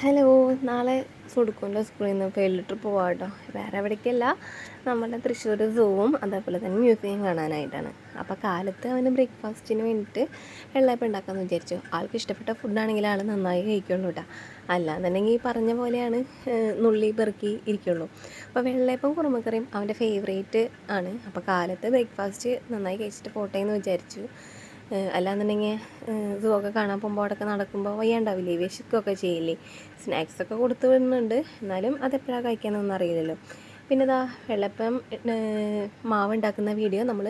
Hello നാളെ സുടുക്കുന്റെ സ്കൂളിൽ നിന്ന് ഫീൽഡ് ട്രിപ്പ് പോകാം കേട്ടോ വേറെ എവിടേക്കല്ല നമ്മുടെ തൃശ്ശൂർ സൂവും അതേപോലെ തന്നെ മ്യൂസിയം കാണാനായിട്ടാണ്. അപ്പോൾ കാലത്ത് അവന് ബ്രേക്ക്ഫാസ്റ്റിന് വേണ്ടിയിട്ട് വെള്ളയപ്പം ഉണ്ടാക്കാമെന്ന് വിചാരിച്ചു. ആൾക്ക് ഇഷ്ടപ്പെട്ട ഫുഡാണെങ്കിൽ ആൾ നന്നായി കഴിക്കുള്ളൂ കേട്ടോ അല്ലാന്നുണ്ടെങ്കിൽ ഈ പറഞ്ഞ പോലെയാണ് നുള്ളി പെറുക്കി ഇരിക്കുള്ളൂ. അപ്പോൾ വെള്ളയപ്പം കുറുമക്കറിയും അവന്റെ ഫേവറേറ്റ് ആണ്. അപ്പോൾ കാലത്ത് ബ്രേക്ക്ഫാസ്റ്റ് നന്നായി കഴിച്ചിട്ട് പോട്ടെ എന്ന് വിചാരിച്ചു. അല്ലാന്നുണ്ടെങ്കിൽ സുഖമൊക്കെ കാണാൻ പോകുമ്പോൾ അവിടെയൊക്കെ നടക്കുമ്പോൾ വയ്യാണ്ടാവില്ലേ? വിശക്കൊക്കെ ചെയ്യില്ലേ? സ്നാക്സ് ഒക്കെ കൊടുത്തു വിടുന്നുണ്ട്. എന്നാലും അതെപ്പോഴാണ് കഴിക്കാനൊന്നും അറിയില്ലല്ലോ. പിന്നെ ഇതാ വെള്ളപ്പം മാവ് ഉണ്ടാക്കുന്ന വീഡിയോ നമ്മൾ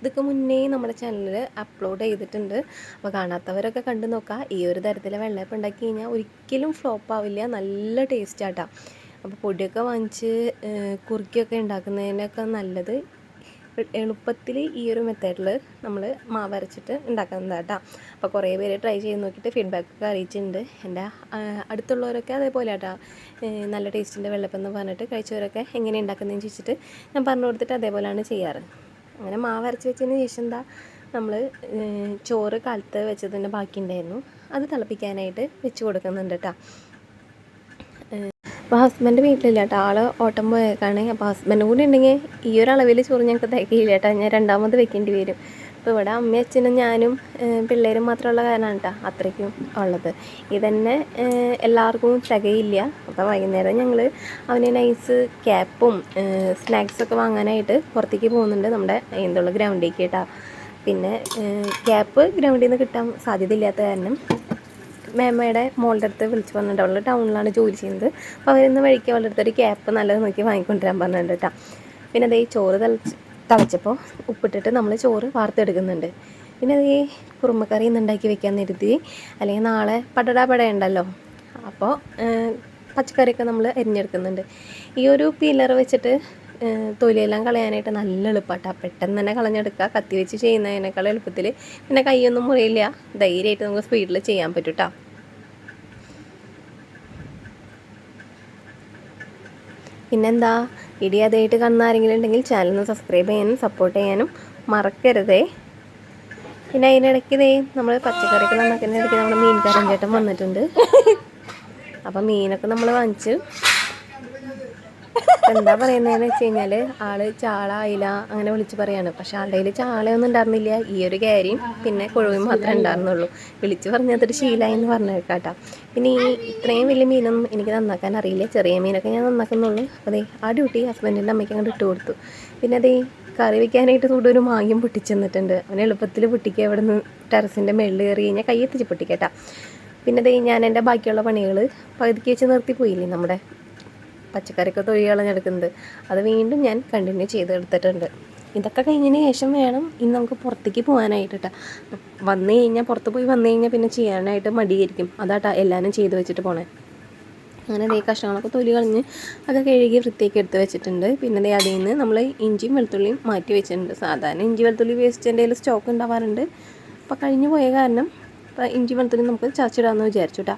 ഇതൊക്കെ മുന്നേ നമ്മുടെ ചാനലിൽ അപ്ലോഡ് ചെയ്തിട്ടുണ്ട്. അപ്പോൾ കാണാത്തവരൊക്കെ കണ്ടു നോക്കുക ഈ ഒരു തരത്തിൽ വെള്ളപ്പം ഉണ്ടാക്കി കഴിഞ്ഞാൽ ഒരിക്കലും ഫ്ലോപ്പ് ആവില്ല. നല്ല ടേസ്റ്റ് ആട്ടാ. അപ്പോൾ പൊടിയൊക്കെ വാങ്ങിച്ച് കുറുക്കിയൊക്കെ ഉണ്ടാക്കുന്നതിനൊക്കെ നല്ലത് എളുപ്പത്തിൽ ഈ ഒരു മെത്തേഡിൽ നമ്മൾ മാവ് അരച്ചിട്ട് ഉണ്ടാക്കുന്നതാണ് കേട്ടോ അപ്പോൾ കുറേ പേര് ട്രൈ ചെയ്ത് നോക്കിയിട്ട് ഫീഡ്ബാക്ക് ഒക്കെ അറിയിച്ചിട്ടുണ്ട്. എന്റെ അടുത്തുള്ളവരൊക്കെ അതേപോലെ കേട്ടോ നല്ല ടേസ്റ്റിന്റെ വെള്ളപ്പം എന്ന് പറഞ്ഞിട്ട് കഴിച്ചവരൊക്കെ എങ്ങനെ ഉണ്ടാക്കുന്നതെന്ന് ചോദിച്ചിട്ട് ഞാൻ പറഞ്ഞു കൊടുത്തിട്ട് അതേപോലെയാണ് ചെയ്യാറ്. അങ്ങനെ മാവ് അരച്ച് വെച്ചതിന് ശേഷം എന്താ നമ്മൾ ചോറ് കാലത്ത് വെച്ചതിന്റെ ബാക്കി ഉണ്ടായിരുന്നു അത് തിളപ്പിക്കാനായിട്ട് വെച്ച് കൊടുക്കുന്നുണ്ട് കേട്ടോ അപ്പോൾ ഹസ്ബൻഡ് വീട്ടിലില്ല കേട്ടോ ആൾ ഓട്ടം പോയേക്കാണ്. അപ്പോൾ ഹസ്ബൻഡ് കൂടി ഉണ്ടെങ്കിൽ ഈ ഒരു അളവിൽ ചോറ് ഞങ്ങൾക്ക് തികയില്ല കേട്ടോ ഞാൻ രണ്ടാമത് വെക്കേണ്ടി വരും. അപ്പോൾ ഇവിടെ അമ്മയും അച്ഛനും ഞാനും പിള്ളേരും മാത്രമുള്ള കാരണമാണ് കേട്ടോ അത്രയ്ക്കും ഉള്ളത്. ഇതന്നെ എല്ലാവർക്കും തികയില്ല. അപ്പോൾ വൈകുന്നേരം ഞങ്ങൾ അവന് നൈസ് ക്യാപ്പും സ്നാക്സൊക്കെ വാങ്ങാനായിട്ട് പുറത്തേക്ക് പോകുന്നുണ്ട് നമ്മുടെ എന്തുള്ള ഗ്രൗണ്ടിലേക്ക് കേട്ടോ പിന്നെ ക്യാപ്പ് ഗ്രൗണ്ടിൽ നിന്ന് കിട്ടാൻ സാധ്യതയില്ലാത്ത കാരണം മേമ്മയുടെ മോളുടെ അടുത്ത് വിളിച്ച് പറഞ്ഞിട്ട് ടൗണിലാണ് ജോലി ചെയ്യുന്നത്. അപ്പോൾ അവരിന്ന് വഴിക്ക് അവളുടെ അടുത്തൊരു ക്യാപ്പ് നല്ലത് നോക്കി വാങ്ങിക്കൊണ്ടുവരാൻ പറഞ്ഞിട്ടുണ്ട് കേട്ടോ പിന്നെ അതേ ചോറ് തിളച്ച് തിളച്ചപ്പോൾ ഉപ്പിട്ടിട്ട് നമ്മൾ ചോറ് വാർത്തെടുക്കുന്നുണ്ട്. പിന്നെ അതേ കുറുമക്കറി ഇന്ന് ഉണ്ടാക്കി വെക്കാൻ നിരുത്തി. അല്ലെങ്കിൽ നാളെ പടടാ പട ഉണ്ടല്ലോ അപ്പോൾ പച്ചക്കറിയൊക്കെ നമ്മൾ അരിഞ്ഞെടുക്കുന്നുണ്ട്. ഈ ഒരു പീലർ വെച്ചിട്ട് തൊലിയെല്ലാം കളയാനായിട്ട് നല്ല എളുപ്പമാട്ടോ പെട്ടെന്ന് തന്നെ കളഞ്ഞെടുക്കുക കത്തി വെച്ച് ചെയ്യുന്നതിനേക്കാൾ എളുപ്പത്തിൽ പിന്നെ കൈയൊന്നും മുറിയില്ല. ധൈര്യമായിട്ട് നമുക്ക് സ്പീഡിൽ ചെയ്യാൻ പറ്റും കേട്ടോ പിന്നെന്താ? ഇടി അതായിട്ട് കാണുന്ന ആരെങ്കിലും ഉണ്ടെങ്കിൽ ചാനൽ ഒന്ന് സബ്സ്ക്രൈബ് ചെയ്യാനും സപ്പോർട്ട് ചെയ്യാനും മറക്കരുതേ. പിന്നെ അതിനിടയ്ക്ക് ഇതേ നമ്മൾ പച്ചക്കറിയൊക്കെ നന്നാക്കുന്നതിനിടയ്ക്ക് നമ്മുടെ മീൻ ചേട്ടൻ വന്നിട്ടുണ്ട്. അപ്പം മീനൊക്കെ നമ്മൾ വാങ്ങിച്ച് എന്താ പറയുന്നതെന്ന് വെച്ച് കഴിഞ്ഞാൽ ആൾ ചാള അയില അങ്ങനെ വിളിച്ച് പറയാണ്. പക്ഷെ ആളുടെ കയ്യിൽ ചാളയൊന്നും ഉണ്ടായിരുന്നില്ല. ഈ ഒരു കാര്യം പിന്നെ കൊഴുവും മാത്രമേ ഉണ്ടായിരുന്നുള്ളൂ. വിളിച്ച് പറഞ്ഞതൊരു ശീലമായി എന്ന് കേട്ടാ പിന്നെ ഈ ഇത്രയും വലിയ മീനൊന്നും എനിക്ക് നന്നാക്കാൻ അറിയില്ല. ചെറിയ മീനൊക്കെ ഞാൻ നന്നാക്കുന്നുള്ളൂ. ദേ ആ ഡ്യൂട്ടി ഹസ്ബൻഡിന്റെ അമ്മയ്ക്ക് അങ്ങോട്ട് ഇട്ട് കൊടുത്തു. പിന്നെ അതേ കറി വെക്കാനായിട്ട് കൂടെ ഒരു മാങ്ങയും പൊട്ടിച്ചെന്നിട്ടുണ്ട്. അവന് എളുപ്പത്തിൽ പൊട്ടിക്കുക അവിടെ നിന്ന് ടെറസിന്റെ മുകളിൽ കയറി കഴിഞ്ഞാൽ കൈ എത്തിച്ച് പൊട്ടിക്കട്ടാ. പിന്നെ ദേ ഞാൻ എന്റെ ബാക്കിയുള്ള പണികൾ പകുതിക്ക് വെച്ച് നിർത്തി പോയില്ലേ നമ്മുടെ പച്ചക്കറിയൊക്കെ തൊഴി കളഞ്ഞെടുക്കുന്നത് അത് വീണ്ടും ഞാൻ കണ്ടിന്യൂ ചെയ്തെടുത്തിട്ടുണ്ട്. ഇതൊക്കെ കഴിഞ്ഞതിന് ശേഷം വേണം ഇന്ന് നമുക്ക് പുറത്തേക്ക് പോകാനായിട്ട്. വന്നു കഴിഞ്ഞാൽ പുറത്ത് പോയി വന്നു കഴിഞ്ഞാൽ പിന്നെ ചെയ്യാനായിട്ട് മടിയായിരിക്കും. അതാട്ടാ എല്ലാവരും ചെയ്ത് വെച്ചിട്ട് പോണേ. അങ്ങനെ ദേ കഷ്ണങ്ങളൊക്കെ തൊലി കളഞ്ഞ് അത് കഴുകി വൃത്തിയൊക്കെ എടുത്ത് വെച്ചിട്ടുണ്ട്. പിന്നെ അതേ അതിൽ നിന്ന് നമ്മൾ ഇഞ്ചിയും വെളുത്തുള്ളിയും മാറ്റി വെച്ചിട്ടുണ്ട്. സാധാരണ ഇഞ്ചി വെളുത്തുള്ളി വേസ്റ്റ് എന്റെ സ്റ്റോക്ക് ഉണ്ടാവാറുണ്ട്. അപ്പോൾ കഴിഞ്ഞു പോയ കാരണം ഇഞ്ചി വെളുത്തുള്ളി നമുക്ക് ചതച്ചിടാമെന്ന് വിചാരിച്ചു കേട്ടോ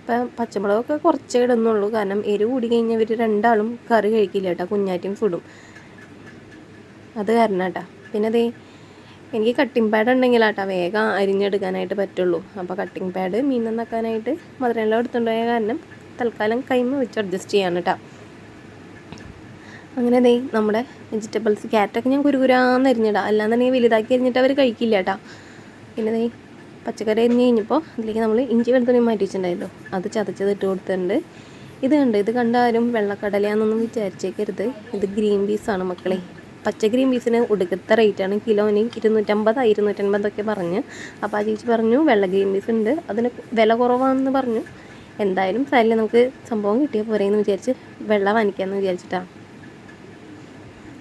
അപ്പം പച്ചമുളകൊക്കെ കുറച്ചേ ഇടുന്നുള്ളൂ. കാരണം എരിവ് കൂടി കഴിഞ്ഞാൽ ഇവർ രണ്ടാളും കറി കഴിക്കില്ല കേട്ടോ കുഞ്ഞാറ്റും ഫുഡും. അത് കാരണം കേട്ടോ. പിന്നെ ദേ എനിക്ക് കട്ടിംഗ് പാഡ് ഉണ്ടെങ്കിലാട്ടോ വേഗം അരിഞ്ഞെടുക്കാനായിട്ട് പറ്റുള്ളൂ. അപ്പോൾ കട്ടിംഗ് പാഡ് മീൻ നന്നാക്കാനായിട്ട് മധുരമെല്ലാം എടുത്തുണ്ടായ കാരണം തൽക്കാലം കൈമ വെച്ച് അഡ്ജസ്റ്റ് ചെയ്യാൻ കേട്ടോ. അങ്ങനെ ദേ നമ്മുടെ വെജിറ്റബിൾസ് ക്യാരറ്റൊക്കെ ഞാൻ കുരുകുരാന്ന് അരിഞ്ഞിടാം. അല്ലാന്നുണ്ടെങ്കിൽ വലുതാക്കി അരിഞ്ഞിട്ട് അവർ കഴിക്കില്ല കേട്ടോ. പിന്നെ ദേ പച്ചക്കറി അരിഞ്ഞ് കഴിഞ്ഞപ്പോൾ അതിലേക്ക് നമ്മൾ ഇഞ്ചി വെളുത്തുള്ളി മാറ്റി വെച്ചിട്ടുണ്ടായല്ലോ അത് ചതച്ചത് ഇട്ട് കൊടുത്തിട്ടുണ്ട്. ഇത് കണ്ട് ഇത് കണ്ടാലും വെള്ളക്കടലയാണെന്നൊന്നും വിചാരിച്ചേക്കരുത്. ഇത് ഗ്രീൻ പീസാണ് മക്കളെ. പച്ച ഗ്രീൻ പീസിന് ഒടുക്കത്തെ റേറ്റാണ് കിലോന് ഇരുന്നൂറ്റമ്പത് ഇരുന്നൂറ്റൻപതൊക്കെ പറഞ്ഞ്. അപ്പോൾ ആ ചേച്ചി പറഞ്ഞു വെള്ള ഗ്രീൻ പീസ് ഉണ്ട്. അതിന് വില കുറവാണെന്ന് പറഞ്ഞു. എന്തായാലും സാരില്ല നമുക്ക് സംഭവം കിട്ടിയാൽ പോരെയെന്ന് വിചാരിച്ച് വെള്ള വാങ്ങിക്കാമെന്ന് വിചാരിച്ചിട്ടാണ്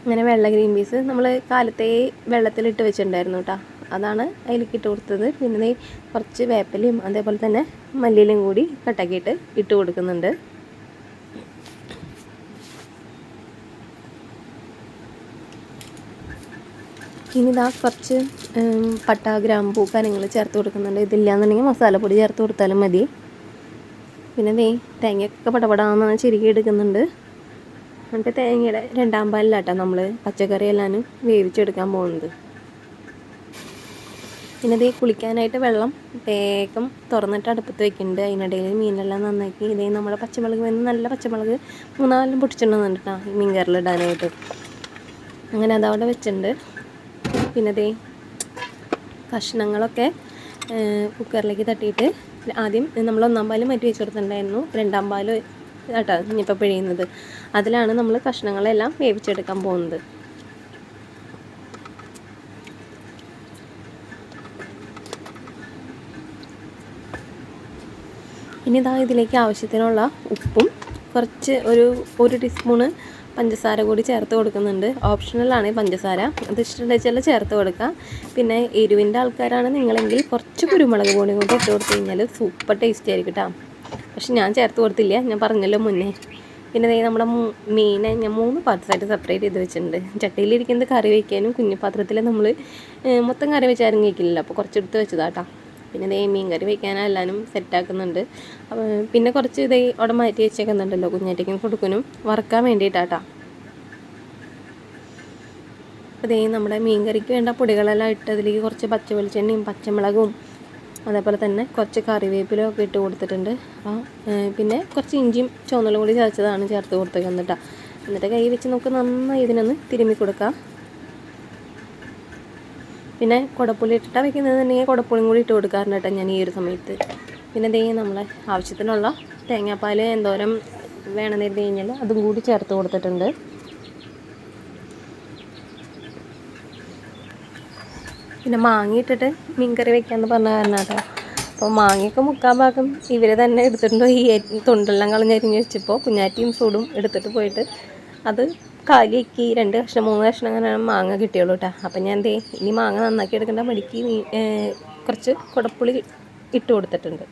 അങ്ങനെ വെള്ള ഗ്രീൻ പീസ് നമ്മൾ കാലത്തെ വെള്ളത്തിലിട്ട് വെച്ചിട്ടുണ്ടായിരുന്നു കേട്ടോ അതാണ് അതിലേക്ക് ഇട്ട് കൊടുത്തത്. പിന്നെ കുറച്ച് വേപ്പലയും അതേപോലെ തന്നെ മല്ലിയിലും കൂടി കട്ടാക്കിയിട്ട് ഇട്ട് കൊടുക്കുന്നുണ്ട്. ഇനി ഇതാ കുറച്ച് പട്ട ഗ്രാമ്പൂ കാര്യങ്ങൾ ചേർത്ത് കൊടുക്കുന്നുണ്ട്. ഇതില്ലാന്നുണ്ടെങ്കിൽ മസാലപ്പൊടി ചേർത്ത് കൊടുത്താലും മതി. പിന്നെ ദേ തേങ്ങയൊക്കെ പടപടാന്ന് ചിരുകി എടുക്കുന്നുണ്ട്. എന്നിട്ട് തേങ്ങയുടെ രണ്ടാം പാലിലാട്ടോ നമ്മൾ പച്ചക്കറി എല്ലാം വേവിച്ചെടുക്കാൻ പോകുന്നത്. പിന്നെ ഇത് കുളിക്കാനായിട്ട് വെള്ളം വേഗം തുറന്നിട്ട് അടുപ്പത്ത് വെക്കുന്നുണ്ട് അതിനിടയിൽ മീനെല്ലാം നന്നാക്കി. ഇതേ നമ്മുടെ പച്ചമുളക് വന്ന് നല്ല പച്ചമുളക് മൂന്നാലും പൊട്ടിച്ചിടുന്നുണ്ട് കേട്ടോ ഈ മീൻ കറിലിടാനായിട്ട് അങ്ങനെ അതവിടെ വെച്ചിട്ടുണ്ട്. പിന്നെ ദേ കഷ്ണങ്ങളൊക്കെ കുക്കറിലേക്ക് തട്ടിയിട്ട് ആദ്യം നമ്മൾ ഒന്നാം പാൽ മാറ്റി വെച്ച് കൊടുത്തിട്ടുണ്ടായിരുന്നു. രണ്ടാം പാൽ കേട്ടോ ഇനിയിപ്പോൾ പിഴിയുന്നത്. അതിലാണ് നമ്മൾ കഷ്ണങ്ങളെല്ലാം വേവിച്ചെടുക്കാൻ പോകുന്നത്. ഇനി ഇതാ ഇതിലേക്ക് ആവശ്യത്തിനുള്ള ഉപ്പും കുറച്ച് ഒരു ഒരു ടീസ്പൂണ് പഞ്ചസാര കൂടി ചേർത്ത് കൊടുക്കുന്നുണ്ട്. ഓപ്ഷണലാണ് പഞ്ചസാര. അത് ഇഷ്ടമുണ്ടെച്ചാൽ ചേർത്ത് കൊടുക്കാം പിന്നെ എരിവിന്റെ ആൾക്കാരാണ് നിങ്ങളെങ്കിൽ കുറച്ച് കുരുമുളക് പൊടി കൂടി ഇട്ട് കൊടുത്തു കഴിഞ്ഞാൽ സൂപ്പർ ടേസ്റ്റി ആയിരിക്കും കേട്ടോ പക്ഷെ ഞാൻ ചേർത്ത് കൊടുത്തില്ല. ഞാൻ പറഞ്ഞല്ലോ മുന്നേ. പിന്നെ നമ്മുടെ മീനെ ഞാൻ മൂന്ന് പാത്രമായിട്ട് സെപ്പറേറ്റ് ചെയ്ത് വെച്ചിട്ടുണ്ട്. ചട്ടിയിലിരിക്കുന്നത് കറി വയ്ക്കാനും കുഞ്ഞു പാത്രത്തിൽ നമ്മൾ മൊത്തം കറി വെച്ചാരും കഴിക്കില്ലല്ലോ അപ്പോൾ കുറച്ചെടുത്ത് വെച്ചതാട്ടാ പിന്നെ ഇതേ മീൻ കറി വയ്ക്കാനും എല്ലാവരും സെറ്റാക്കുന്നുണ്ട്. അപ്പോൾ പിന്നെ കുറച്ച് ഇതേ അവിടെ മാറ്റി വെച്ചേക്കുന്നുണ്ടല്ലോ കുഞ്ഞാറ്റയ്ക്കും കൊടുക്കാനും. വറക്കാൻ വേണ്ടിയിട്ടാട്ടാ അപ്പോൾ ദേ നമ്മുടെ മീൻ കറിക്ക് വേണ്ട പൊടികളെല്ലാം ഇട്ട് അതിലേക്ക് കുറച്ച് പച്ച വെളിച്ചെണ്ണയും പച്ചമുളകും അതേപോലെ തന്നെ കുറച്ച് കറിവേപ്പിലും ഒക്കെ ഇട്ട് കൊടുത്തിട്ടുണ്ട്. അപ്പോൾ പിന്നെ കുറച്ച് ഇഞ്ചിയും ചുവന്നുള്ളും കൂടി ചതച്ചതാണ് ചേർത്ത് കൊടുത്തേക്കുന്നത് കേട്ടോ എന്നിട്ട് കൈ വെച്ച് നമുക്ക് നന്നായി ഇതിനൊന്ന് തിരുമ്മി കൊടുക്കാം. പിന്നെ കുടപ്പുളി ഇട്ടിട്ടാണ് വെക്കുന്നതെന്നുണ്ടെങ്കിൽ കുടപ്പുളിയും കൂടി ഇട്ട് കൊടുക്കാറുണ്ട് കേട്ടോ ഞാൻ ഈ ഒരു സമയത്ത്. പിന്നെ ദേ നമ്മളെ ആവശ്യത്തിനുള്ള തേങ്ങാപ്പാൽ എന്തോരം വേണമെന്ന് കരുതി കഴിഞ്ഞാൽ അതും കൂടി ചേർത്ത് കൊടുത്തിട്ടുണ്ട്. പിന്നെ മാങ്ങ ഇട്ടിട്ട് മീൻകറി വെക്കാമെന്ന് പറഞ്ഞ കാരണം കേട്ടോ. അപ്പോൾ മാങ്ങയൊക്കെ മുക്കാൽ ഭാഗം ഇവർ തന്നെ എടുത്തിട്ടുണ്ടോ. ഈ തൊണ്ടെല്ലാം കളഞ്ഞരിഞ്ഞ് വെച്ചപ്പോൾ കുഞ്ഞാറ്റിയും സൂടും എടുത്തിട്ട് പോയിട്ട് അത് കാലിയാക്കി രണ്ട് കഷ്ണം മൂന്ന് കഷ്ണം അങ്ങനെ മാങ്ങ കിട്ടിയുള്ളൂ കേട്ടോ അപ്പം ഞാൻ ദേ ഇനി മാങ്ങ നന്നാക്കി എടുക്കേണ്ട മടിക്ക് കുറച്ച് കുടപ്പുളി ഇട്ട് കൊടുത്തിട്ടുണ്ട്.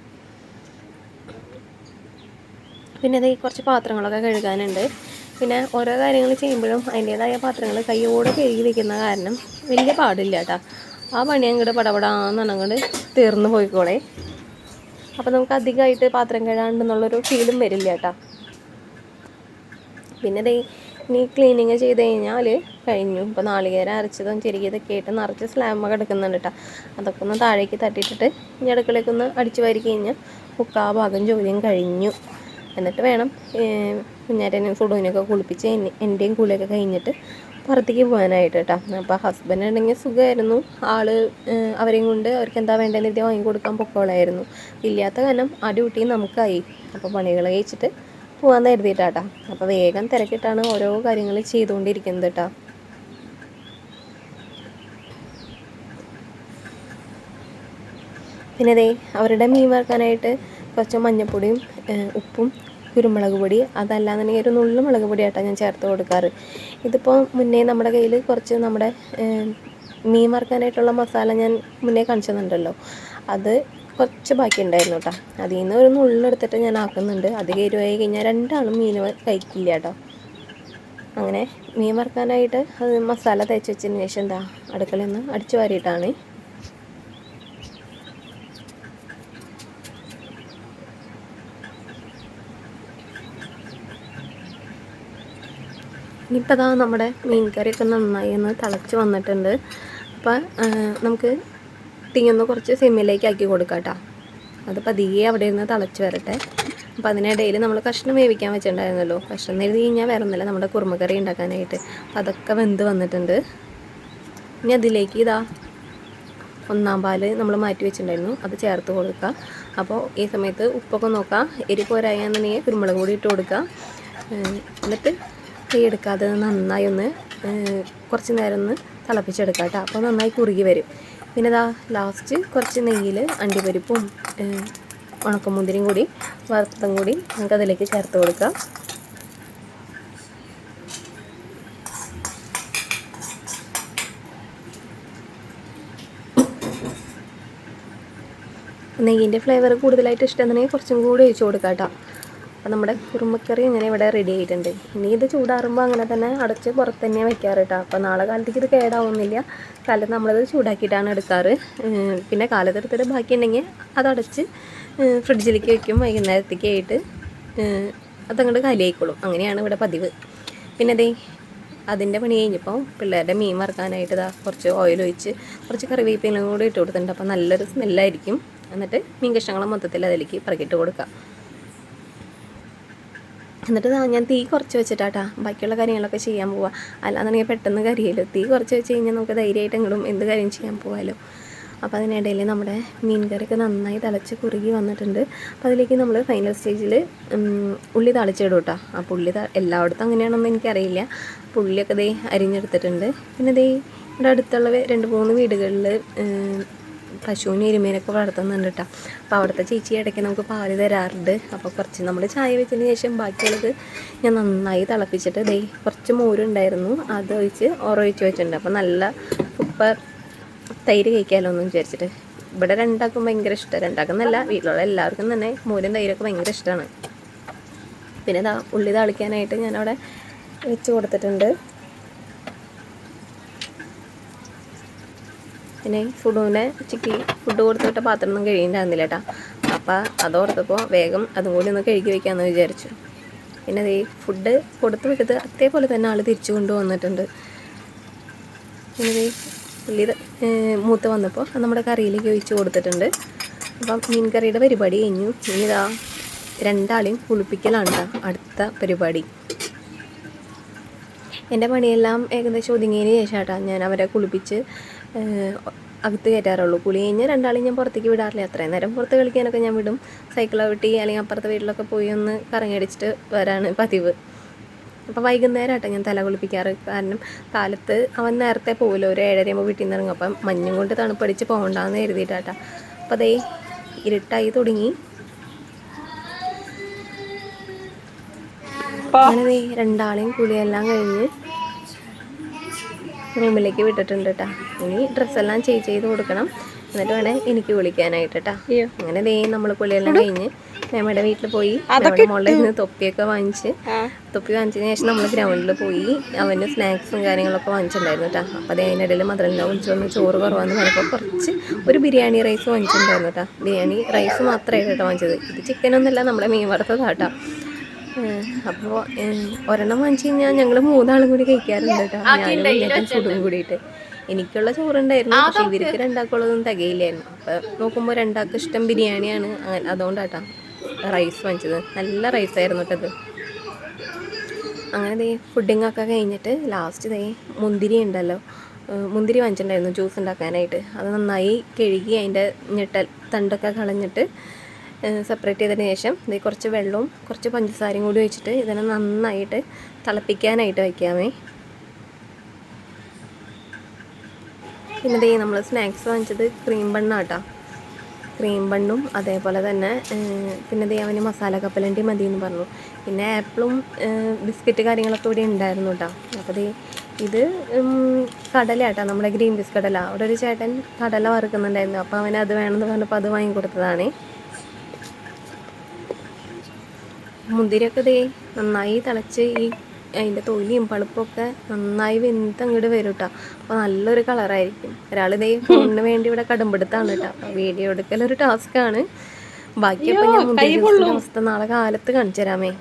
പിന്നെ ദേ കുറച്ച് പാത്രങ്ങളൊക്കെ കഴുകാനുണ്ട്. പിന്നെ ഓരോ കാര്യങ്ങൾ ചെയ്യുമ്പോഴും അതിന്റേതായ പാത്രങ്ങൾ കൈയോടെ കഴുകി വെക്കുന്ന കാരണം വലിയ പാടില്ല കേട്ടോ ആ പണി അങ്ങോട്ട് പടപടാന്ന് അങ്ങോട്ട് തീർന്നു പോയിക്കോളെ. അപ്പോൾ നമുക്ക് അധികമായിട്ട് പാത്രം കഴുകാണ്ടെന്നുള്ളൊരു ഫീലും വരില്ല കേട്ടോ പിന്നെ ഇനി ക്ലീനിങ് ചെയ്ത് കഴിഞ്ഞാൽ കഴിഞ്ഞു. ഇപ്പോൾ നാളികേരം അരച്ചതും ചെറിയതൊക്കെ ആയിട്ട് നിറച്ച് സ്ലാമ കിടക്കുന്നുണ്ട് കേട്ടോ അതൊക്കെ ഒന്ന് താഴേക്ക് തട്ടിയിട്ടിട്ട് ഇനി അടുക്കളയ്ക്ക് ഒന്ന് അടിച്ചു വാരി കഴിഞ്ഞാൽ മുക്കാ ഭാഗം ജോലിയും കഴിഞ്ഞു. എന്നിട്ട് വേണം കുഞ്ഞാറ്റനെയും സുഡുവിനെയൊക്കെ കുളിപ്പിച്ച് എന്റെയും കുളിയൊക്കെ കഴിഞ്ഞിട്ട് പുറത്തേക്ക് പോകാനായിട്ട് കേട്ടോ അപ്പോൾ ഹസ്ബൻഡ് ഉണ്ടെങ്കിൽ സുഖമായിരുന്നു ആൾ അവരെയും കൊണ്ട് അവർക്ക് എന്താ വേണ്ടതെന്ന് വാങ്ങി കൊടുക്കാൻ പൊക്കോളായിരുന്നു. ഇല്ലാത്ത കാരണം ആ ഡ്യൂട്ടി നമുക്കായി അപ്പോൾ പണികൾ കഴിച്ചിട്ട് പോകാമെന്ന് കരുതിയിട്ടാട്ടാ. അപ്പോൾ വേഗം തിരക്കിട്ടാണ് ഓരോ കാര്യങ്ങൾ ചെയ്തുകൊണ്ടിരിക്കുന്നത് കേട്ടോ പിന്നെ ദേ അവരുടെ മീൻ വറുക്കാനായിട്ട് കുറച്ച് മഞ്ഞപ്പൊടിയും ഉപ്പും കുരുമുളക് പൊടി അതല്ലാന്നുണ്ടെങ്കിൽ ഒരു നുള്ളു മുളക് പൊടിയായിട്ടാണ് ഞാൻ ചേർത്ത് കൊടുക്കാറ്. ഇതിപ്പോൾ മുന്നേ നമ്മുടെ കയ്യിൽ കുറച്ച് നമ്മുടെ മീൻ വറുക്കാനായിട്ടുള്ള മസാല ഞാൻ മുന്നേ കാണിച്ചു തന്നിട്ടുണ്ടല്ലോ അത് കുറച്ച് ബാക്കി ഉണ്ടായിരുന്നു കേട്ടോ. അതിൽ നിന്ന് ഒരു നുള്ളെടുത്തിട്ട് ഞാൻ ആക്കുന്നുണ്ട്. അധികം എരിവായി കഴിഞ്ഞാൽ രണ്ടാളും മീൻ കഴിക്കില്ല കേട്ടോ. അങ്ങനെ മീൻ വറുക്കാനായിട്ട് അത് മസാല തേച്ച് വെച്ചതിന് ശേഷം എന്താ അടുക്കളയിൽ നിന്ന് അടിച്ചു വാരിയിട്ടാണ്. ഇനിയിപ്പോൾ അതാ നമ്മുടെ മീൻ കറിയൊക്കെ നന്നായി ഒന്ന് തിളച്ച് വന്നിട്ടുണ്ട്. അപ്പം നമുക്ക് തീ ഒന്ന് കുറച്ച് സിമ്മിലേക്ക് ആക്കി കൊടുക്കാം കേട്ടോ അത് പതിയെ അവിടെ നിന്ന് തിളച്ച് വരട്ടെ. അപ്പോൾ അതിനിടയിൽ നമ്മൾ കഷ്ണം വേവിക്കാൻ വെച്ചിട്ടുണ്ടായിരുന്നല്ലോ. കഷ്ണം എഴുതി കഴിഞ്ഞാൽ വരുന്നില്ല നമ്മുടെ കുറുമക്കറി ഉണ്ടാക്കാനായിട്ട്. അപ്പോൾ അതൊക്കെ വെന്ത് വന്നിട്ടുണ്ട്. ഇനി അതിലേക്ക് ഇതാ ഒന്നാം പാൽ നമ്മൾ മാറ്റി വെച്ചിട്ടുണ്ടായിരുന്നു. അത് ചേർത്ത് കൊടുക്കുക അപ്പോൾ ഈ സമയത്ത് ഉപ്പൊക്കെ നോക്കാം. എരി പോരായെന്നുണ്ടെങ്കിൽ കുരുമുളക് പൊടി ഇട്ട് കൊടുക്കുക എന്നിട്ട് കൈ എടുക്കാതെ നന്നായി ഒന്ന് കുറച്ച് നേരം ഒന്ന് തിളപ്പിച്ചെടുക്കാം കേട്ടോ അപ്പോൾ നന്നായി കുറുകി വരും. പിന്നെ ഇതാ ലാസ്റ്റ് കുറച്ച് നെയ്യിൽ അണ്ടിപ്പരിപ്പും ഉണക്കമുന്തിരിയും കൂടി വറുത്തതും കൂടി നമുക്ക് അതിലേക്ക് ചേർത്ത് കൊടുക്കാം. നെയ്യിന്റെ ഫ്ലേവർ കൂടുതലായിട്ട് ഇഷ്ടം തന്നെ കുറച്ചും കൂടി ഒഴിച്ചു കൊടുക്കാം കേട്ടോ. അപ്പോൾ നമ്മുടെ കുറുമക്കറി ഇങ്ങനെ ഇവിടെ റെഡി ആയിട്ടുണ്ട്. ഇനി ഇത് ചൂടാറുമ്പോൾ അങ്ങനെ തന്നെ അടച്ച് പുറത്ത് തന്നെ വെക്കാറ് കേട്ടോ അപ്പോൾ നാളെ കാലത്തേക്ക് ഇത് കേടാവുന്നില്ല. കാലത്ത് നമ്മളത് ചൂടാക്കിയിട്ടാണ് എടുക്കാറ്. പിന്നെ കാലത്തെടുത്തിട്ട് ബാക്കിയുണ്ടെങ്കിൽ അതടച്ച് ഫ്രിഡ്ജിലേക്ക് വെക്കും വൈകുന്നേരത്തേക്ക് ആയിട്ട്. അതങ്ങോട്ട് കാലിയായിക്കോളും. അങ്ങനെയാണ് ഇവിടെ പതിവ്. പിന്നെ അതേ അതിന്റെ പണി കഴിഞ്ഞപ്പോൾ പിള്ളേരുടെ മീൻ വറുക്കാനായിട്ട് ഇതാ കുറച്ച് ഓയിൽ ഒഴിച്ച് കുറച്ച് കറിവേപ്പിലും കൂടി ഇട്ട് കൊടുത്തിട്ടുണ്ട്. അപ്പോൾ നല്ലൊരു സ്മെല്ലായിരിക്കും എന്നിട്ട് മീൻ കഷ്ണങ്ങൾ മൊത്തത്തിൽ അതിലേക്ക് പറക്കിയിട്ട് കൊടുക്കാം. എന്നിട്ട് ഞാൻ തീ കുറച്ച് വെച്ചിട്ടാട്ടാ. ബാക്കിയുള്ള കാര്യങ്ങളൊക്കെ ചെയ്യാൻ പോവാം. അല്ലാന്നുണ്ടെങ്കിൽ പെട്ടെന്ന് കരിയല്ലോ തീ കുറച്ച് വെച്ച് കഴിഞ്ഞാൽ നമുക്ക് ധൈര്യമായിട്ട് എങ്കിലും എന്ത് കാര്യം ചെയ്യാൻ പോവാലോ. അപ്പോൾ അതിനിടയിൽ നമ്മുടെ മീൻ കറിയൊക്കെ നന്നായി തിളച്ച് കുറുകി വന്നിട്ടുണ്ട്. അപ്പോൾ അതിലേക്ക് നമ്മൾ ഫൈനൽ സ്റ്റേജിൽ ഉള്ളി തളിച്ചിടും കേട്ടോ അപ്പോൾ ഉള്ളി എല്ലായിടത്തും അങ്ങനെയാണെന്ന് എനിക്കറിയില്ല. പുള്ളിയൊക്കെ ഉള്ളിയൊക്കെ ദേ അരിഞ്ഞെടുത്തിട്ടുണ്ട്. പിന്നെ ദേ ഇവിടെ അടുത്തുള്ള രണ്ട് മൂന്ന് വീടുകളിൽ പശുവിനും എരുമേനൊക്കെ വളർത്തുന്നുണ്ട് കേട്ടോ അപ്പോൾ അവിടുത്തെ ചേച്ചി ഇടയ്ക്ക് നമുക്ക് പാൽ തരാറുണ്ട്. അപ്പോൾ കുറച്ച് നമ്മൾ ചായ വെച്ചതിന് ശേഷം ബാക്കിയുള്ളത് ഞാൻ നന്നായി തിളപ്പിച്ചിട്ട് ദേ കുറച്ച് മോരുണ്ടായിരുന്നു അത് ഒഴിച്ച് ഒറൊഴിച്ച് വെച്ചിട്ടുണ്ട്. അപ്പോൾ നല്ല സൂപ്പർ തൈര് കഴിക്കാമല്ലോ എന്ന് വിചാരിച്ചിട്ട്. ഇവിടെ രണ്ടാക്കും ഭയങ്കര ഇഷ്ടമാണ് രണ്ടാക്കുന്നല്ല വീട്ടിലുള്ള എല്ലാവർക്കും തന്നെ മോരും തൈരൊക്കെ ഭയങ്കര ഇഷ്ടമാണ് പിന്നെ ഉള്ളി തളിക്കാനായിട്ട് ഞാനവിടെ വെച്ച് കൊടുത്തിട്ടുണ്ട്. പിന്നെ ഫുഡുവിനെ ഉച്ചയ്ക്ക് ഫുഡ് കൊടുത്തിട്ട് പാത്രം ഒന്നും കേട്ടോ. അപ്പോൾ അതോർത്തപ്പോൾ വേഗം അതും കൂടി ഒന്ന് കഴുകി വയ്ക്കാമെന്ന് വിചാരിച്ചു. പിന്നെ ദേ ഫുഡ് കൊടുത്തു വിട്ടത് അതേപോലെ തന്നെ ആൾ തിരിച്ചു കൊണ്ടുവന്നിട്ടുണ്ട്. പിന്നെ പുള്ളി മൂത്ത് വന്നപ്പോൾ നമ്മുടെ കറിയിലേക്ക് ഒഴിച്ച് കൊടുത്തിട്ടുണ്ട്. അപ്പം മീൻകറിയുടെ പരിപാടി കഴിഞ്ഞു. ഇനി ഇതാ രണ്ടാളെയും കുളിപ്പിക്കലാണ് അടുത്ത പരിപാടി. എന്റെ പണിയെല്ലാം ഏകദേശം ഒതുങ്ങിയതിന് ശേഷം ഞാൻ അവരെ കുളിപ്പിച്ച് അകത്ത് കയറ്റാറുള്ളൂ. കുളി കഴിഞ്ഞ് രണ്ടാളെയും ഞാൻ പുറത്തേക്ക് വിടാറില്ല. അത്രയും നേരം പുറത്ത് കളിക്കാനൊക്കെ ഞാൻ വിടും. സൈക്കിൾ വെട്ടി അല്ലെങ്കിൽ അപ്പുറത്തെ വീട്ടിലൊക്കെ പോയി ഒന്ന് കറങ്ങിയടിച്ചിട്ട് വരാണ് പതിവ്. അപ്പോൾ വൈകുന്നേരമായിട്ട് ഞാൻ തല കുളിപ്പിക്കാറ്. കാരണം കാലത്ത് അവൻ നേരത്തെ പോകുമല്ലോ ഒരു ഏഴരയാകുമ്പോൾ വീട്ടിൽ നിന്ന് ഇറങ്ങും. അപ്പം മഞ്ഞും കൊണ്ട് തണുപ്പടിച്ച് പോകണ്ടെന്ന് കരുതിയിട്ടാട്ടാ അപ്പോൾ അതേ ഇരുട്ടായി തുടങ്ങി. അങ്ങനെ രണ്ടാളെയും കുളിയെല്ലാം കഴിഞ്ഞ് റൂമിലേക്ക് വിട്ടിട്ടുണ്ട് കേട്ടാ ഇനി ഡ്രസ്സെല്ലാം ചേഞ്ച് ചെയ്ത് കൊടുക്കണം. എന്നിട്ട് വേണേ എനിക്ക് വിളിക്കാനായിട്ട് കേട്ടാ അങ്ങനെ ദേ നമ്മൾ കുളിയെല്ലാം കഴിഞ്ഞ് മേമയുടെ വീട്ടിൽ പോയി നമ്മുടെ മോളിൽ നിന്ന് തൊപ്പിയൊക്കെ വാങ്ങിച്ച് തൊപ്പി വാങ്ങിച്ചതിന് ശേഷം നമ്മൾ ഗ്രൗണ്ടിൽ പോയി അവന് സ്നാക്സും കാര്യങ്ങളൊക്കെ വാങ്ങിച്ചിട്ടുണ്ടായിരുന്നു കേട്ടോ അപ്പം അതേ അതിനിടയിൽ മധുരല്ല വിളിച്ചു വന്ന് ചോറ് കുറവാന്ന് പറഞ്ഞപ്പോൾ കുറച്ച് ഒരു ബിരിയാണി റൈസ് വാങ്ങിച്ചിട്ടുണ്ടായിരുന്നു കേട്ടോ ബിരിയാണി റൈസ് മാത്രമായിട്ട് കേട്ടോ വാങ്ങിച്ചത്. ഇത് ചിക്കനൊന്നുമല്ല നമ്മുടെ മീൻ വറുത്തതാട്ടോ അപ്പോൾ ഒരെണ്ണം വാങ്ങിച്ചു കഴിഞ്ഞാൽ ഞങ്ങൾ മൂന്നാളും കൂടി കഴിക്കാറുണ്ട് കേട്ടോ. ഞാനും ചൂടും കൂടിയിട്ട്. എനിക്കുള്ള ചോറുണ്ടായിരുന്നു പക്ഷെ ഇവർക്ക് രണ്ടാക്കുള്ളതൊന്നും തികയില്ലായിരുന്നു. അപ്പൊ നോക്കുമ്പോൾ രണ്ടാൾക്ക് ഇഷ്ടം ബിരിയാണിയാണ്. അങ്ങനെ അതുകൊണ്ടാട്ടോ റൈസ് വാങ്ങിച്ചത്. നല്ല റൈസായിരുന്നു കേട്ടത് അങ്ങനെ ദേ ഫുഡിങ് ഒക്കെ കഴിഞ്ഞിട്ട് ലാസ്റ്റ് ദേ മുന്തിരി ഉണ്ടല്ലോ. മുന്തിരി വാങ്ങിച്ചിട്ടുണ്ടായിരുന്നു ജ്യൂസ് ഉണ്ടാക്കാനായിട്ട്. അത് നന്നായി കഴുകി അതിന്റെ ഞെട്ടൽ തണ്ടൊക്കെ കളഞ്ഞിട്ട് സെപ്പറേറ്റ് ചെയ്തതിന് ശേഷം ഇത് കുറച്ച് വെള്ളവും കുറച്ച് പഞ്ചസാരയും കൂടി വെച്ചിട്ട് ഇതിനെ നന്നായിട്ട് തിളപ്പിക്കാനായിട്ട് വയ്ക്കാമേ പിന്നെ ദേ നമ്മൾ സ്നാക്സ് വാങ്ങിച്ചത് ക്രീം ബണ്ണാട്ടോ ക്രീം ബണ്ണും അതേപോലെ തന്നെ പിന്നെ ദേ അവന് മസാല കപ്പലണ്ടി മതി എന്ന് പറഞ്ഞു. പിന്നെ ആപ്പിളും ബിസ്ക്കറ്റ് കാര്യങ്ങളൊക്കെ ഇവിടെ ഉണ്ടായിരുന്നു കേട്ടോ അപ്പോൾ ദേ ഇത് കടല കേട്ടോ നമ്മുടെ ഗ്രീൻ പീസ് കടല അവിടെ ഒരു ചേട്ടൻ കടല വറുക്കുന്നുണ്ടായിരുന്നു. അപ്പോൾ അവന് അത് വേണമെന്ന് പറഞ്ഞപ്പോൾ അത് വാങ്ങിക്കൊടുത്തതാണേ. മുന്തിരിയൊക്കെ ദേ നന്നായി തിളച്ച് ഈ അതിന്റെ തൊലിയും പളുപ്പൊക്കെ നന്നായി വെന്ത് അങ്ങോട്ട് വരും കേട്ടോ അപ്പോൾ നല്ലൊരു കളറായിരിക്കും. ഒരാൾ ഇതേ ഫോണിന് വേണ്ടി ഇവിടെ കടുമ്പെടുത്താണ് കേട്ടോ വീഡിയോ എടുക്കൽ ഒരു ടാസ്ക്കാണ് ബാക്കിയപ്പോൾ ഞാൻ ജ്യൂസിന്റെ അവസ്ഥ നാളെ കാലത്ത് കാണിച്ചു തരാമേ.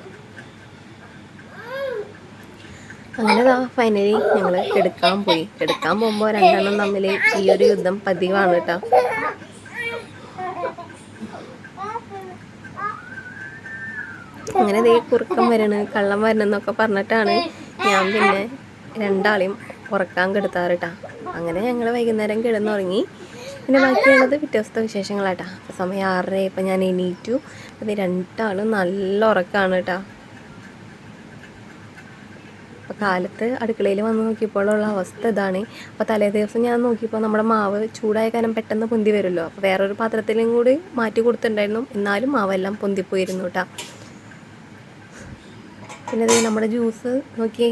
അങ്ങനെ ദാ ഫൈനലി ഞങ്ങൾ എടുക്കാൻ പോയി. എടുക്കാൻ പോകുമ്പോൾ രണ്ടെണ്ണം തമ്മിൽ ഈ ഒരു യുദ്ധം പതിവാണ് കേട്ടോ അങ്ങനെ ദേ കുറുക്കം വരണ് കള്ളം വരണെന്നൊക്കെ പറഞ്ഞിട്ടാണ് ഞാൻ പിന്നെ രണ്ടാളെയും ഉറക്കാൻ കെടുത്താറ് കേട്ടാ അങ്ങനെ ഞങ്ങൾ വൈകുന്നേരം കിടന്നുറങ്ങി. പിന്നെ ബാക്കിയുള്ളത് പിറ്റേ ദിവസത്തെ വിശേഷങ്ങളാട്ടാ. അപ്പോൾ സമയം ആറര ഇപ്പം ഞാൻ എണീറ്റു. അത് രണ്ടാളും നല്ല ഉറക്കമാണ് കേട്ടാ അപ്പോൾ കാലത്ത് അടുക്കളയിൽ വന്ന് നോക്കിയപ്പോഴുള്ള അവസ്ഥ ഇതാണ്. അപ്പോൾ തലേ ദിവസം ഞാൻ നോക്കിയപ്പോൾ നമ്മുടെ മാവ് ചൂടായ കാരണം പെട്ടെന്ന് പൊന്തി വരുമല്ലോ. അപ്പോൾ വേറൊരു പാത്രത്തിലും കൂടി മാറ്റി കൊടുത്തിട്ടുണ്ടായിരുന്നു. എന്നാലും മാവെല്ലാം പൊന്തിപ്പോയിരുന്നു കേട്ടോ പിന്നെ നമ്മുടെ ജ്യൂസ് നോക്കിയേ.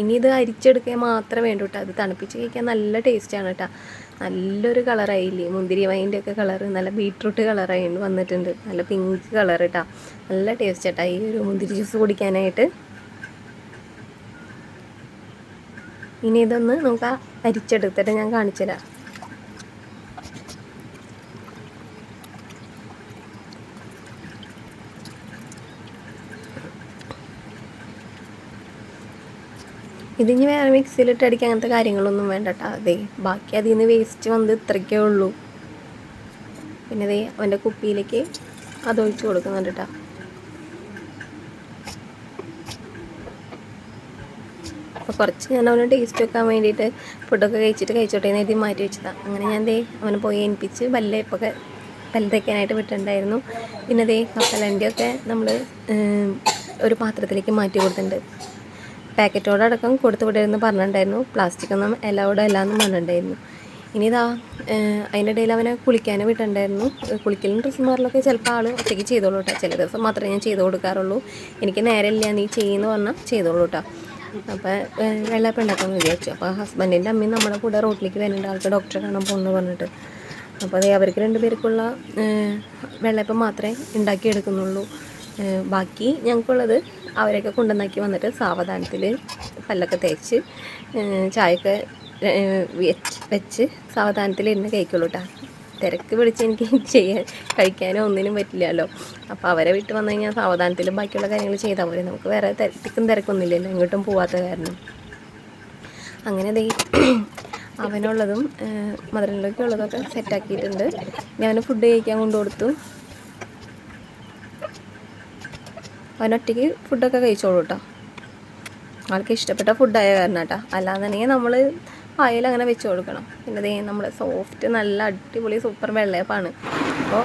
ഇനി ഇത് അരിച്ചെടുക്കാൻ മാത്രമേ വേണ്ടൂ കേട്ടോ അത് തണുപ്പിച്ച് കഴിക്കാൻ നല്ല ടേസ്റ്റാണ് കേട്ടോ നല്ലൊരു കളറായില്ലേ മുന്തിരി വൈന്റെ ഒക്കെ കളറ് നല്ല ബീട്രൂട്ട് കളറായി വന്നിട്ടുണ്ട്. നല്ല പിങ്ക് കളർ കേട്ടോ നല്ല ടേസ്റ്റ് കേട്ടോ ഈ ഒരു മുന്തിരി ജ്യൂസ് കുടിക്കാനായിട്ട്. ഇനി ഇതൊന്ന് നമുക്ക് അരിച്ചെടുത്തിട്ട് ഞാൻ കാണിച്ചു തരാം ഇതിനി വേറെ മിക്സിയിലിട്ട് അടിക്കാൻ അങ്ങനത്തെ കാര്യങ്ങളൊന്നും വേണ്ട കേട്ടോ അതെ ബാക്കി അതിൽ നിന്ന് വേസ്റ്റ് വന്ന് ഇത്രയ്ക്കേ ഉള്ളൂ. പിന്നെ ദേ അവന്റെ കുപ്പിയിലേക്ക് അതൊഴിച്ച് കൊടുക്കുന്നുണ്ട് കേട്ടോ അപ്പോൾ കുറച്ച് ഞാൻ അവന് ടേസ്റ്റ് വെക്കാൻ വേണ്ടിയിട്ട് ഫുഡൊക്കെ കഴിച്ചിട്ട് കഴിച്ചോട്ടെ എന്ന് എഴുതി മാറ്റി വെച്ചതാണ് അങ്ങനെ ഞാൻ ദേ അവനെ പോയി ഏൽപ്പിച്ച് പല്ലേപ്പൊക്കെ പല്ല് തയ്ക്കാനായിട്ട് വിട്ടിട്ടുണ്ടായിരുന്നു. പിന്നെ ദേ കപ്പലണ്ടിയൊക്കെ നമ്മൾ ഒരു പാത്രത്തിലേക്ക് മാറ്റി കൊടുത്തിട്ടുണ്ട്. പാക്കറ്റോടടക്കം കൊടുത്തു വിടരുതെന്ന് പറഞ്ഞിട്ടുണ്ടായിരുന്നു. പ്ലാസ്റ്റിക് ഒന്നും എല്ലാവിടെ അല്ല എന്ന് പറഞ്ഞിട്ടുണ്ടായിരുന്നു. ഇനി ഇതാ അതിന്റെ ഇടയിൽ അവനെ കുളിക്കാനും വിട്ടുണ്ടായിരുന്നു കുളിക്കലും ഡ്രസ്സ് മാറലൊക്കെ ചിലപ്പോൾ ആൾ ഒറ്റയ്ക്ക് ചെയ്തോളൂ കേട്ടോ. ചില ദിവസം മാത്രമേ ഞാൻ ചെയ്തു കൊടുക്കാറുള്ളൂ. എനിക്ക് നേരമില്ല നീ ചെയ്യുന്നു പറഞ്ഞാൽ ചെയ്തോളൂ കേട്ടോ. അപ്പോൾ വെള്ളയപ്പം ഉണ്ടാക്കാമെന്ന് വിചാരിച്ചു. അപ്പോൾ ഹസ്ബൻഡിന്റെ അമ്മയും നമ്മുടെ കൂടെ റോട്ടിലേക്ക് വരുന്നുണ്ട്. ആൾക്ക് ഡോക്ടറെ കാണാൻ പോകുന്നു പറഞ്ഞിട്ട്. അപ്പോൾ അതേ അവർക്ക് രണ്ട് പേർക്കുള്ള വെള്ളയപ്പം മാത്രമേ ഉണ്ടാക്കിയെടുക്കുന്നുള്ളൂ. ബാക്കി ഞങ്ങൾക്കുള്ളത് അവരൊക്കെ കൊണ്ടുവന്നാക്കി വന്നിട്ട് സാവധാനത്തിൽ പല്ലൊക്കെ തേച്ച് ചായയൊക്കെ വെച്ച് സാവധാനത്തിൽ ഇരുന്ന് കഴിക്കുള്ളൂ കേട്ടോ തിരക്ക് പിടിച്ച് എനിക്ക് ചെയ്യാൻ കഴിക്കാനോ ഒന്നിനും പറ്റില്ലല്ലോ. അപ്പോൾ അവരെ വിട്ട് വന്നു കഴിഞ്ഞാൽ സാവധാനത്തിൽ ബാക്കിയുള്ള കാര്യങ്ങൾ ചെയ്താൽ മതി നമുക്ക് വേറെ തിരക്കും തിരക്കൊന്നുമില്ലല്ലോ. എങ്ങോട്ടും പോവാത്ത കാരണം. അങ്ങനെ ദൈ അവനുള്ളതും മധുരയിലേക്ക് ഉള്ളതൊക്കെ സെറ്റാക്കിയിട്ടുണ്ട് ഞാൻ ഫുഡ് കഴിക്കാൻ കൊണ്ടു കൊടുത്തു അവനൊറ്റയ്ക്ക് ഫുഡൊക്കെ കഴിച്ചോളൂ കേട്ടോ ആൾക്ക് ഇഷ്ടപ്പെട്ട ഫുഡായ കാരണം കേട്ടോ അല്ലാന്നുണ്ടെങ്കിൽ നമ്മൾ വായിൽ അങ്ങനെ വെച്ച് കൊടുക്കണം. പിന്നെ ദേ നമ്മൾ സോഫ്റ്റ് നല്ല അടിപൊളി സൂപ്പർ വെള്ളയപ്പാണ്. അപ്പോൾ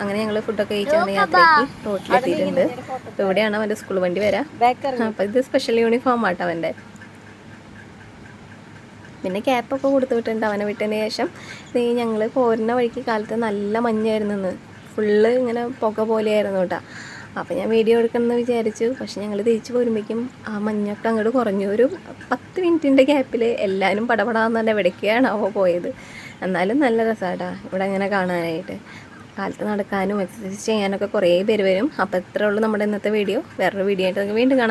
അങ്ങനെ ഞങ്ങൾ ഫുഡൊക്കെ കഴിച്ചാൽ യാത്രയ്ക്ക് റോട്ടിലെത്തിയിട്ടുണ്ട്. അപ്പോൾ ഇവിടെയാണ് അവന്റെ സ്കൂൾ വണ്ടി വരാം. അപ്പോൾ ഇത് സ്പെഷ്യൽ യൂണിഫോം ആട്ടോ അവന്റെ പിന്നെ ക്യാപ്പൊക്കെ കൊടുത്തു വിട്ടിട്ടുണ്ട് അവനെ വിട്ടതിന് ശേഷം. നീ ഞങ്ങൾ പോരുന്ന വഴിക്ക് കാലത്ത് നല്ല മഞ്ഞായിരുന്നു ഫുള്ള് ഇങ്ങനെ പുക പോലെയായിരുന്നു കേട്ടോ അപ്പോൾ ഞാൻ വീഡിയോ എടുക്കണമെന്ന് വിചാരിച്ചു. പക്ഷേ ഞങ്ങൾ തിരിച്ചു പോരുമ്പോഴേക്കും ആ മഞ്ഞൊക്കെ അങ്ങോട്ട് കുറഞ്ഞു. ഒരു പത്ത് മിനിറ്റിന്റെ ഗ്യാപ്പിൽ എല്ലാവരും പടപടാന്ന് തന്നെ എവിടേക്കാണാവോ പോയത്. എന്നാലും നല്ല രസമാട്ടാ ഇവിടെ അങ്ങനെ കാണാനായിട്ട്. കാലത്ത് നടക്കാനും എക്സസൈസ് ചെയ്യാനൊക്കെ കുറേ പേര് വരും. അപ്പോൾ ഇത്രേ ഉള്ളൂ നമ്മുടെ ഇന്നത്തെ വീഡിയോ. വേറൊരു വീഡിയോ ആയിട്ട് നമുക്ക് വീണ്ടും കാണാം.